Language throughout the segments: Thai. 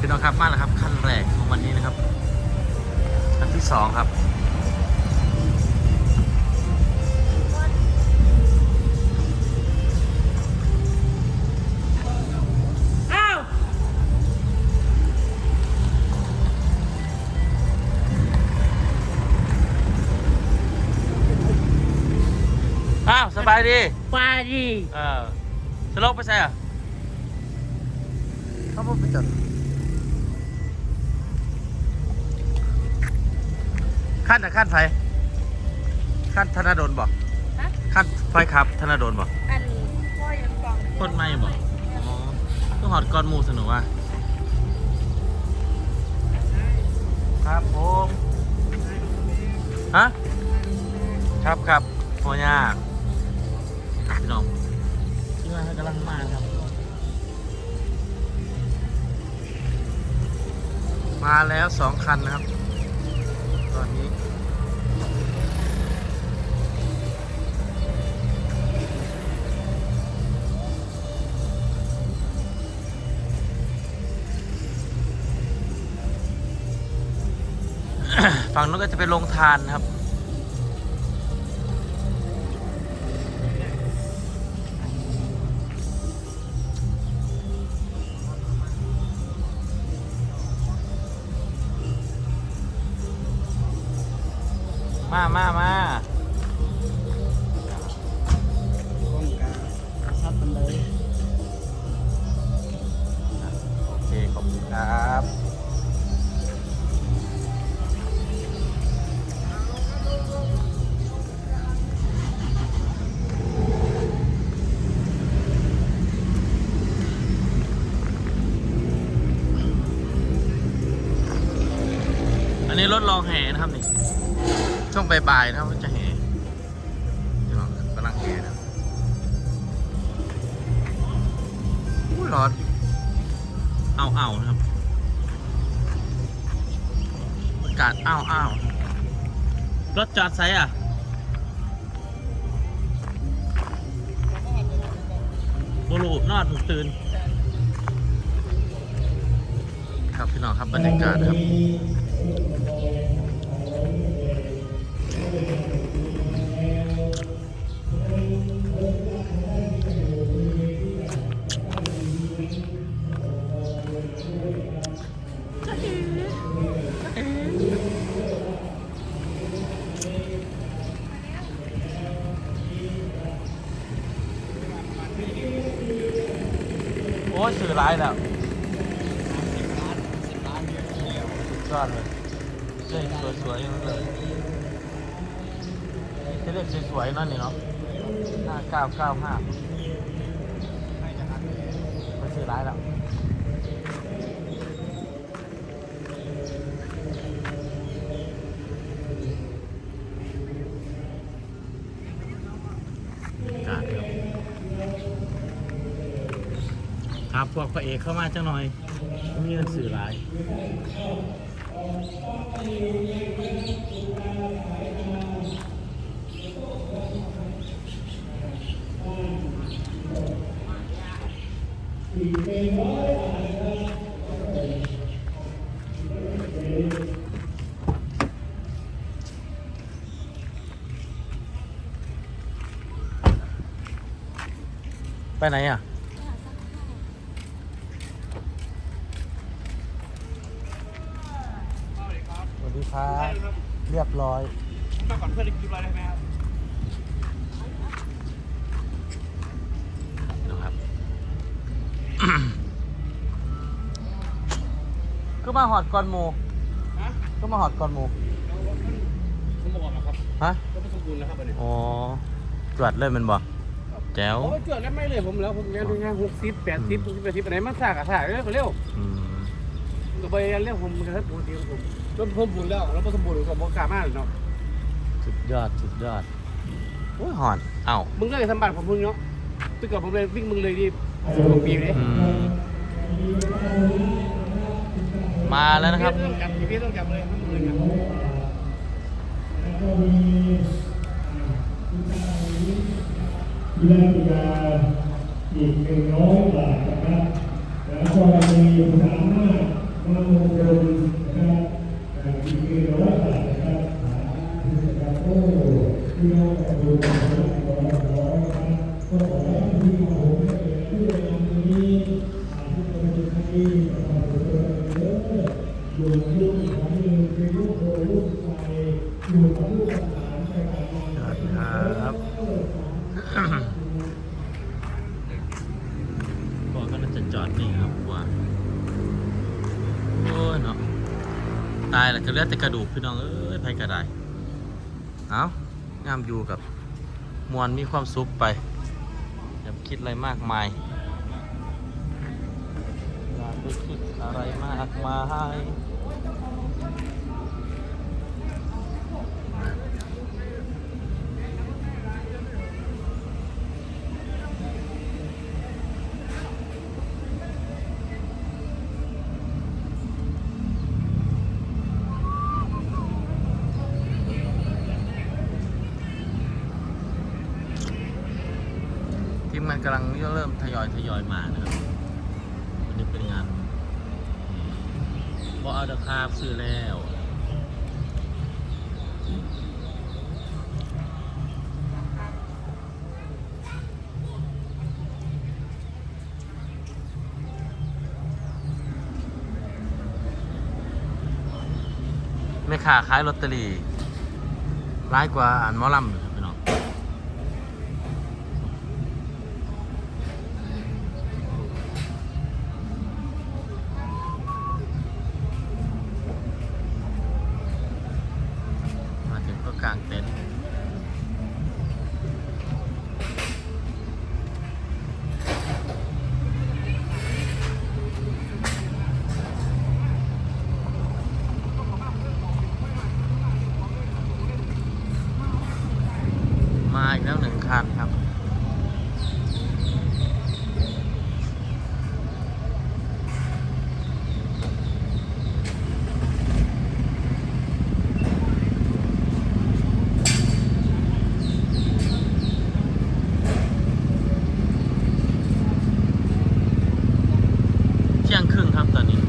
พี่น้องครับมาแล้วครับขั้นแรกของวันนี้นะครับขั้นที่สองครับอ้าวอ้าวสบายดีปาดีเออสโลกไปใช่อะเขาบอกไปจอด ขั้นอะขั้นไฟขั้นธนาโดนบอกฮะ ขั้นไฟครับธนาโดนบอกอันพ่อยังฟังต้นไม้บอกอ๋อก็หอดก้อนหมูสนุกว่ะครับผมฮะครับครับโหยากครับพี่น้องที่ว่าเขากำลังมาครับ มาแล้วสองคันนะครับ ตอนนี้ฝั่งนู้นก็จะเป็นโรงทานครับ มามามาครับมันเลยโอเค ขอบคุณครับอันนี้รถรองแห่นะครับนี่ ช่วงบ่ายๆนะครับจะแห่นี่น้องกำลังแห่นะอุ้ยร้อนเอาเอาๆนะครับอากาศอ้าวอ้าวรถจอดไซอะบรูนอดตื่นครับพี่น้องครับบรรยากาศครับ ยสื่อร้ายแล้วสุดยอดเลยเลขสวยๆอย่างนั้นเลยนี่เลขสวยๆนั่นนี่เนาะห้าเก้าเก้าห้าไม่สื่อร้ายแล้วการครับ ครับพวกพระเอกเข้ามาจังหน่อยมีหนังสือหลายไปไหนอะ ครับเรียบร้อยมาก่อนเพื่อนกินอะไรได้ไหมครับนะครับก็มาหอดก่อนหมูฮะก็มาหอดก่อนหมูสมองครับฮะก็ไม่สมบูรณ์แล้วครับวันนี้อ๋อตรวจเลยแมันบ่แจ๋วโอ้ยเจอแล้วไม่เลยผมแล้วผมงานงานหกสิบแปดสิบหกสิบแปดสิบอะไรมันสากอะสากเร็วเร็วอืม ก็ไปเร็วผมกระทับปกติของผมจนผมบุญแล้วแล้วก็สมบูรณ์ผมบอกกล้ามากเลยเนาะสุดยอดสุดยอดโอ้ยหอนเอ้ามึงเลยสมบัติผมมึงเนาะตึกกับผมเลยวิ่งมึงเลยดิสิบกว่าปีเลยอืมมาแล้วนะครับ พี่ต้องจับพี่ต้องจับเลยทั้งมือเลยครับเรื่องยาอีกหนึ่งร้อยบาทนะครับแล้วกรณีสามารถ มามงคลนะครับอ่าอีกกี่ร้อยบาทนะครับอ่านะครับโอ้พี่น้องขอบคุณนะครับร้อยร้อยนะครับก็ขอให้พี่น้องผมเป็นผู้นำวันนี้อ่าที่เป็นคนที่นะครับผมเป็นเยอะอยู่ลูกของมือเป็นลูกโตลูกชายอยู่กับลูกหลานไปกันมาสวัสดีครับก็น่าจะจอดนี่ครับว่า โอ้ยเนาะตายแล้วก็เหลือดแต่กระดูกพี่น้องเอ้ยไปกระไดเอางามอยู่กับมวลมีความสุขไปอย่าคิดอะไรมากมายอย่าไปคิดอะไรมากมาย มันกำลังเริ่มทยอยทยอยมานะครับวันนี้เป็นงานบอเอาดาคาบซื้อแล้วแม่ค้าขายลอตเตอรี่ร้ายกว่าอ่านมอลำอยู่ครับพี่น้องม มาอีกแล้วหนึ่งคันครับ เที่ยงครึ่งครับตอนนี้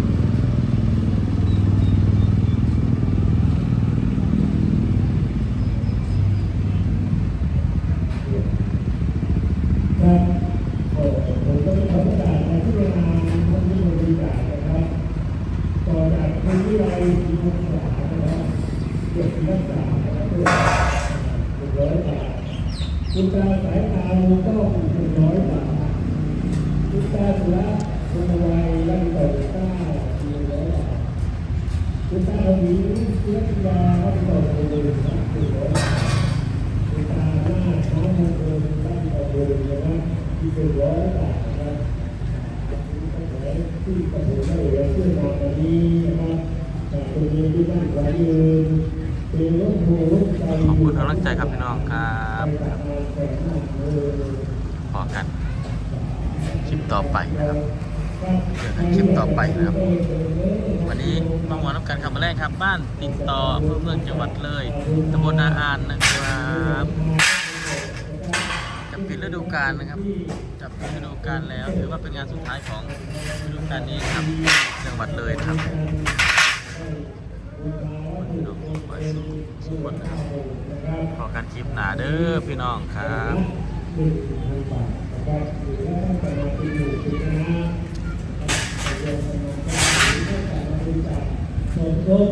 ครับโอ้ผมก็จะขอประกาศในที่งานท่านที่บริจาคนะครับต่อจากคนที่ไรที่รักษานะครับเก็บรักษานะครับเพื่อหนึ่งร้อยบาทคุณตาสายตาลุงต้องหนึ่งร้อยบาทคุณตาสุระคุณวัยรัตน์ต่อเก้าหนึ่งร้อยบาทคุณตาหมีเชื้อพิยารัตน์ต่อหนึ่งร้อย ที่กระผมได้เหลือขึ้นมาวันนี้นะครับจากตรงนี้ที่บ้านไว้ยืนเป็นรถโหรถไฟขอบคุณกำลังใจครับพี่น้องครับพอกันคลิปต่อไปนะครับเจอกันคลิปต่อไปนะครับ วันนี้มาหัวน้ำกันคำมาแรกครับ บ้านติดต่ออำเภอเมืองจังหวัดเลยตำบลนาอานนะครับ ปิดฤดูกาลนะครับจะปิดฤดูกาลแล้วถือว่าเป็นงานสุดท้ายของฤดูกาลนี้ครับจังหวัดเลยครับพี่น้องทุกฝ่สุขคนนะครับขอการคลิปหนาเด้อพี่น้องครับหนึ่งพันบาทนะครับหรือว่าท่านจะมาเป็นหมู่คุณคณะเรียนกำลังารหรือว่าการบริจาคสมทบ